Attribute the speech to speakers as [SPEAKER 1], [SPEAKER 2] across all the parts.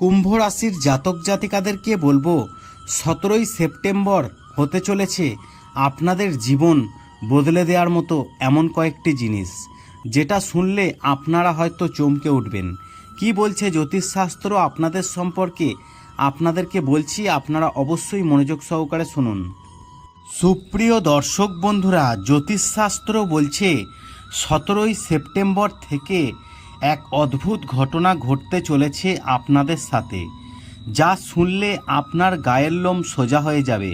[SPEAKER 1] কুম্ভ রাশির জাতক জাতিকাদেরকে বলব, সতেরোই সেপ্টেম্বর হতে চলেছে আপনাদের জীবন বদলে দেওয়ার মতো এমন কয়েকটি জিনিস, যেটা শুনলে আপনারা হয়তো চমকে উঠবেন। কি বলছে জ্যোতিষশাস্ত্র আপনাদের সম্পর্কে? আপনাদেরকে বলছি, আপনারা অবশ্যই মনোযোগ সহকারে শুনুন। সুপ্রিয় দর্শক বন্ধুরা, জ্যোতিষশাস্ত্র বলছে, সতেরোই সেপ্টেম্বর থেকে এক অদ্ভুত ঘটনা ঘটতে চলেছে আপনাদের সাথে, যা শুনলে আপনার গায়ের লোম সোজা হয়ে যাবে।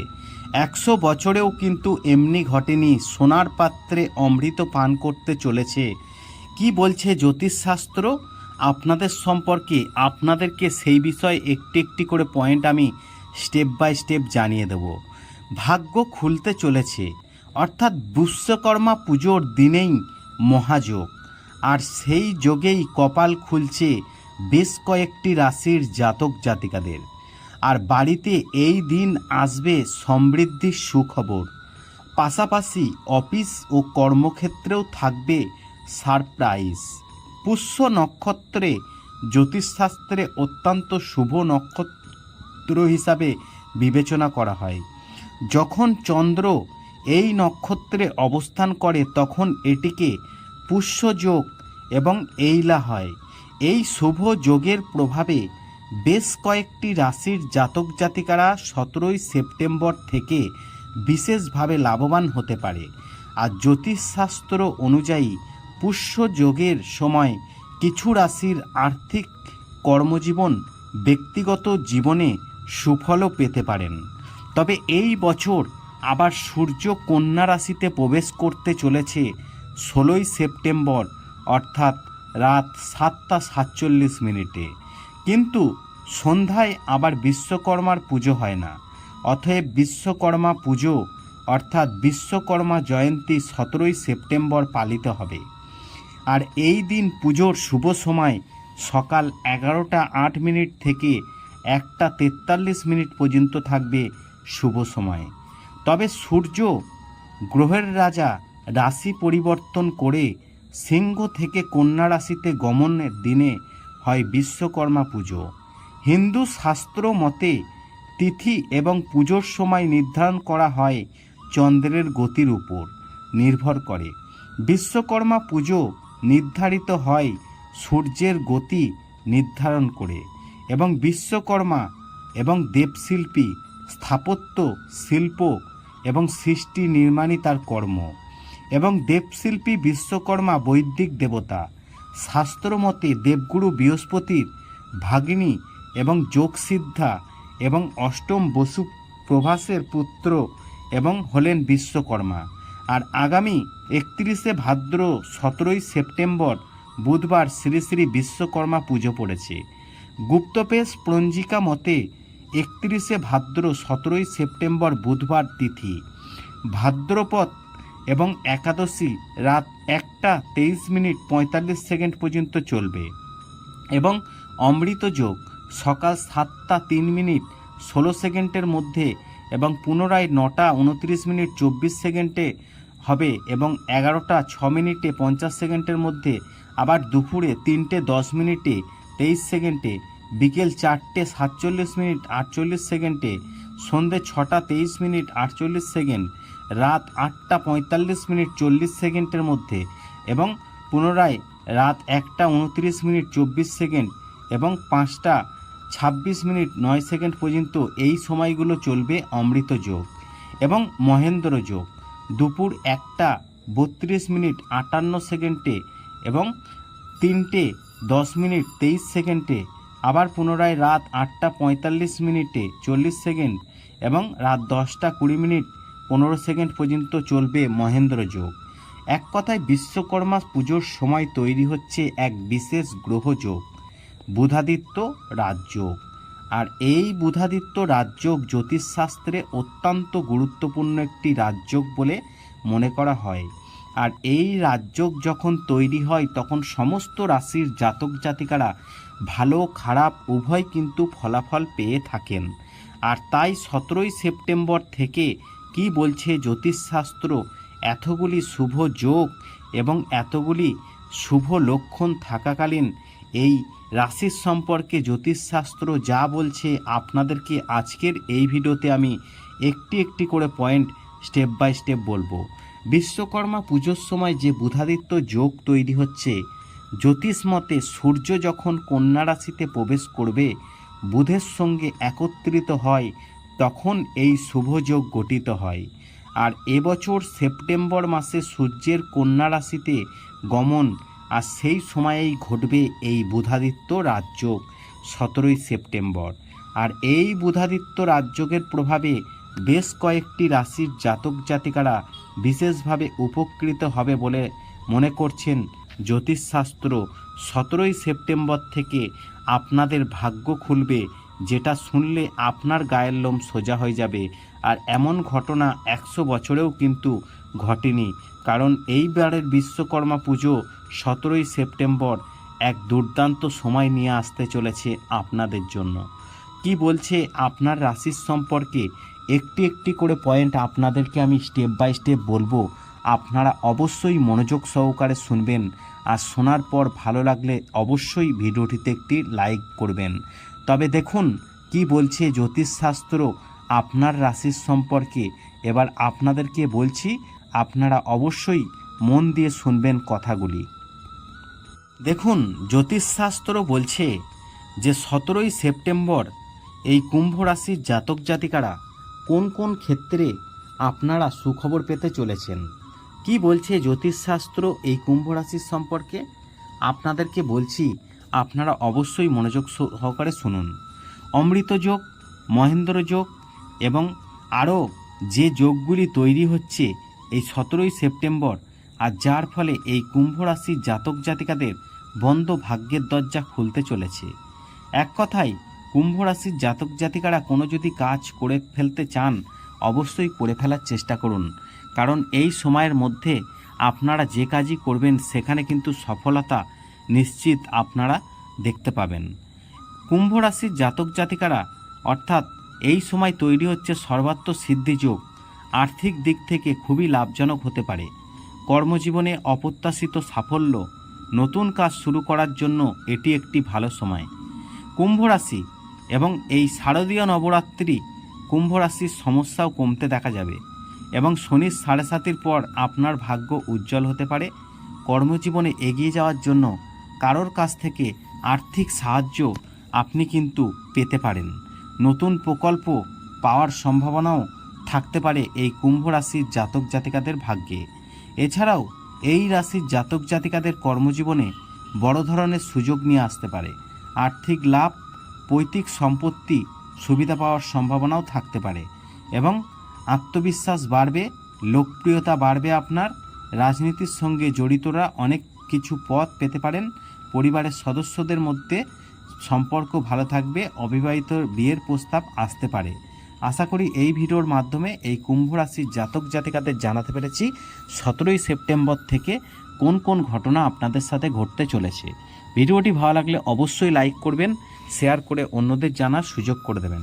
[SPEAKER 1] একশো বছরেও কিন্তু এমনি ঘটেনি সোনার পাত্রে অমৃত পান করতে চলেছে। কি বলছে জ্যোতিষশাস্ত্র? আপনাদের সম্পর্কে আপনাদেরকে সেই বিষয়ে একটি একটি করে পয়েন্ট আমি স্টেপ বাই স্টেপ জানিয়ে দেবো। ভাগ্য খুলতে চলেছে, অর্থাৎ বিশ্বকর্মা পুজোর দিনেই মহাযোগ। আর সেই যোগেই কপাল খুলছে বেশ কয়েকটি রাশির জাতক জাতিকাদের। আর বাড়িতে এই দিন আসবে সমৃদ্ধির সুখবর। পাশাপাশি অফিস ও কর্মক্ষেত্রেও থাকবে সারপ্রাইজ। পুষ্য নক্ষত্রে জ্যোতিষশাস্ত্রে অত্যন্ত শুভ নক্ষত্র হিসাবে বিবেচনা করা হয়। যখন চন্দ্র এই নক্ষত্রে অবস্থান করে, তখন এটিকে পুষ্যযোগ এবং এইলা হয়। এই শুভ যোগের প্রভাবে বেশ কয়েকটি রাশির জাতক জাতিকারা সতেরোই সেপ্টেম্বর থেকে বিশেষভাবে লাভবান হতে পারে। আর জ্যোতিষশাস্ত্র অনুযায়ী পুষ্য যোগের সময় কিছু রাশির আর্থিক কর্মজীবন ব্যক্তিগত জীবনে সুফলও পেতে পারেন। তবে এই বছর আবার সূর্য কন্যা রাশিতে প্রবেশ করতে চলেছে ষোলোই সেপ্টেম্বর, অর্থাৎ রাত সাতটা সাতচল্লিশ মিনিটে। কিন্তু সন্ধ্যায় আবার বিশ্বকর্মার পুজো হয় না। অতএব বিশ্বকর্মা পুজো, অর্থাৎ বিশ্বকর্মা জয়ন্তী সতেরোই সেপ্টেম্বর পালিত হবে। আর এই দিন পুজোর শুভ সময় সকাল এগারোটা আট মিনিট থেকে একটা তেতাল্লিশ মিনিট পর্যন্ত থাকবে শুভ সময়। তবে সূর্য, গ্রহের রাজা রাশি পরিবর্তন করে সিংহ থেকে কন্যা রাশিতে গমনের দিনে হয় বিশ্বকর্মা পুজো। হিন্দু শাস্ত্র মতে তিথি এবং পুজোর সময় নির্ধারণ করা হয় চন্দ্রের গতির উপর নির্ভর করে। বিশ্বকর্মা পুজো নির্ধারিত হয় সূর্যের গতি নির্ধারণ করে এবং বিশ্বকর্মা এবং দেবশিল্পী স্থাপত্য, শিল্প এবং সৃষ্টি নির্মাণই তার কর্ম। এবং দেবশিল্পী বিশ্বকর্মা বৈদিক দেবতা। শাস্ত্রমতে দেবগুরু বৃহস্পতির ভাগিনী এবং যোগসিদ্ধা এবং অষ্টম বসু প্রভাসের পুত্র এবং হলেন বিশ্বকর্মা। আর আগামী একত্রিশে ভাদ্র সতেরোই সেপ্টেম্বর বুধবার শ্রী শ্রী বিশ্বকর্মা পুজো পড়েছে। গুপ্তপেশ প্রঞ্জিকা মতে একত্রিশে ভাদ্র সতেরোই সেপ্টেম্বর বুধবার তিথি। ভাদ্রপদ এবং একাদশী রাত একটা তেইশ মিনিট পঁয়তাল্লিশ সেকেন্ড পর্যন্ত চলবে। এবং অমৃত যোগ সকাল সাতটা তিন মিনিট ষোলো সেকেন্ডের মধ্যে এবং পুনরায় নটা উনত্রিশ মিনিট চব্বিশ সেকেন্ডে হবে এবং এগারোটা ছ মিনিটে পঞ্চাশ সেকেন্ডের মধ্যে আবার দুপুরে তিনটে দশ মিনিটে তেইশ সেকেন্ডে, বিকেল চারটে সাতচল্লিশ মিনিট আটচল্লিশ সেকেন্ডে, সন্ধে ছটা তেইশ মিনিট আটচল্লিশ সেকেন্ড রাত আটটা পঁয়তাল্লিশ মিনিট চল্লিশ সেকেন্ডের মধ্যে এবং পুনরায় রাত একটা উনত্রিশ মিনিট চব্বিশ সেকেন্ড এবং পাঁচটা ছাব্বিশ মিনিট নয় সেকেন্ড পর্যন্ত এই সময়গুলো চলবে অমৃত যোগ এবং মহেন্দ্র যোগ। দুপুর একটা বত্রিশ মিনিট আটান্ন সেকেন্ডে এবং তিনটে দশ মিনিট তেইশ সেকেন্ডে, আবার পুনরায় রাত আটটা পঁয়তাল্লিশ মিনিটে চল্লিশ সেকেন্ড এবং রাত দশটা কুড়ি মিনিট পনেরো সেকেন্ড পর্যন্ত চলবে মহেন্দ্র যোগ। এক কথায় বিশ্বকর্মা পুজোর সময় তৈরি হচ্ছে এক বিশেষ গ্রহযোগ বুধাদিত্য রাজযোগ আর এই বুধাদিত্য রাজযোগ জ্যোতিষশাস্ত্রে অত্যন্ত গুরুত্বপূর্ণ একটি রাজযোগ বলে মনে করা হয়। আর এই রাজযোগ যখন তৈরি হয়, তখন সমস্ত রাশির জাতক জাতিকারা ভালো খারাপ উভয় কিন্তু ফলাফল পেয়ে থাকেন। আর তাই সতেরোই সেপ্টেম্বর থেকে কি বলছে জ্যোতিষশাস্ত্র? এতগুলি শুভ যোগ এবং এতগুলি শুভ লক্ষণ থাকাকালীন এই রাশির সম্পর্কে জ্যোতিষশাস্ত্র যা বলছে আপনাদেরকে আজকের এই ভিডিওতে আমি একটি একটি করে পয়েন্ট স্টেপ বাই স্টেপ বলব। বিশ্বকর্মা পুজোর সময় যে বুধাদিত্য যোগ তৈরি হচ্ছে, জ্যোতিষ মতে সূর্য যখন কন্যা রাশিতে প্রবেশ করবে, বুধের সঙ্গে একত্রিত হয় তখন এই শুভযোগ গঠিত হয়। আর এবছর সেপ্টেম্বর মাসে সূর্যের কন্যা রাশিতে গমন, আর সেই সময়েই ঘটবে এই বুধাদিত্য রাজযোগ, সতেরোই সেপ্টেম্বর। আর এই বুধাদিত্য রাজযোগের প্রভাবে বেশ কয়েকটি রাশির জাতক জাতিকারা বিশেষভাবে উপকৃত হবে বলে মনে করছেন জ্যোতিষশাস্ত্র। সতেরোই সেপ্টেম্বর থেকে আপনাদের ভাগ্য খুলবে যেটা শুনলে আপনার গায়ের লোম সোজা হয়ে যাবে। আর এমন ঘটনা একশো বছরেও কিন্তু ঘটেনি। কারণ এইবারের বিশ্বকর্মা পুজো সতেরোই সেপ্টেম্বর এক দুর্দান্ত সময় নিয়ে আসতে চলেছে আপনাদের জন্য। কি বলছে আপনার রাশির সম্পর্কে? একটি একটি করে পয়েন্ট আপনাদেরকে আমি স্টেপ বাই স্টেপ বলব। আপনারা অবশ্যই মনোযোগ সহকারে শুনবেন। আর শোনার পর ভালো লাগলে অবশ্যই ভিডিওটিতে একটি লাইক করবেন। তবে দেখুন, কি বলছে জ্যোতিষশাস্ত্র আপনার রাশির সম্পর্কে। এবার আপনাদেরকে বলছি, আপনারা অবশ্যই মন দিয়ে শুনবেন কথাগুলি। দেখুন, জ্যোতিষশাস্ত্র বলছে যে সতেরোই সেপ্টেম্বর এই কুম্ভ রাশির জাতক জাতিকারা কোন কোন ক্ষেত্রে আপনারা সুখবর পেতে চলেছেন? কি বলছে জ্যোতিষশাস্ত্র এই কুম্ভ রাশির সম্পর্কে? আপনাদেরকে বলছি আপনারা অবশ্যই মনোযোগ সহকারে শুনুন। অমৃত যোগ, মহেন্দ্র যোগ এবং আরও যে যোগগুলি তৈরি হচ্ছে এই সতেরোই সেপ্টেম্বর আর যার ফলে এই কুম্ভ রাশির জাতক জাতিকাদের বন্ধ ভাগ্যের দরজা খুলতে চলেছে। এক কথায়, কুম্ভ রাশির জাতক জাতিকারা কোনো যদি কাজ করে ফেলতে চান, অবশ্যই করে ফেলার চেষ্টা করুন। কারণ এই সময়ের মধ্যে আপনারা যে কাজই করবেন, সেখানে কিন্তু সফলতা নিশ্চিত আপনারা দেখতে পাবেন। কুম্ভ রাশির জাতক জাতিকারা, অর্থাৎ এই সময় তৈরি হচ্ছে সর্বাত্ম সিদ্ধিযোগ আর্থিক দিক থেকে খুবই লাভজনক হতে পারে। কর্মজীবনে অপ্রত্যাশিত সাফল্য, নতুন কাজ শুরু করার জন্য এটি একটি ভালো সময়। কুম্ভ রাশি এবং এই শারদীয় নবরাত্রি কুম্ভ রাশির সমস্যাও কমতে দেখা যাবে এবং শনির সাড়ে সাতির পর আপনার ভাগ্য উজ্জ্বল হতে পারে। কর্মজীবনে এগিয়ে যাওয়ার জন্য কারোর কাছ থেকে আর্থিক সাহায্য আপনি কিন্তু পেতে পারেন। নতুন প্রকল্প পাওয়ার সম্ভাবনাও থাকতে পারে এই কুম্ভ রাশির জাতক জাতিকাদের ভাগ্যে। এছাড়াও এই রাশির জাতক জাতিকাদের কর্মজীবনে বড় ধরনের সুযোগ নিয়ে আসতে পারে। আর্থিক লাভ, পৈতৃক সম্পত্তি সুবিধা পাওয়ার সম্ভাবনাও থাকতে পারে এবং আত্মবিশ্বাস বাড়বে, লোকপ্রিয়তা বাড়বে আপনার। রাজনীতির সঙ্গে জড়িতরা অনেক কিছু পথ পেতে পারেন। পরিবারের সদস্যদের মধ্যে সম্পর্ক ভালো থাকবে, অবিবাহিত বিয়ের প্রস্তাব আসতে পারে। আশা করি এই ভিডিওর মাধ্যমে এই কুম্ভ রাশির জাতক জাতিকাদের জানাতে পেরেছি সতেরোই সেপ্টেম্বর থেকে কোন কোন ঘটনা আপনাদের সাথে ঘটতে চলেছে। ভিডিওটি ভালো লাগলে অবশ্যই লাইক করবেন, শেয়ার করে অন্যদের জানার সুযোগ করে দেবেন।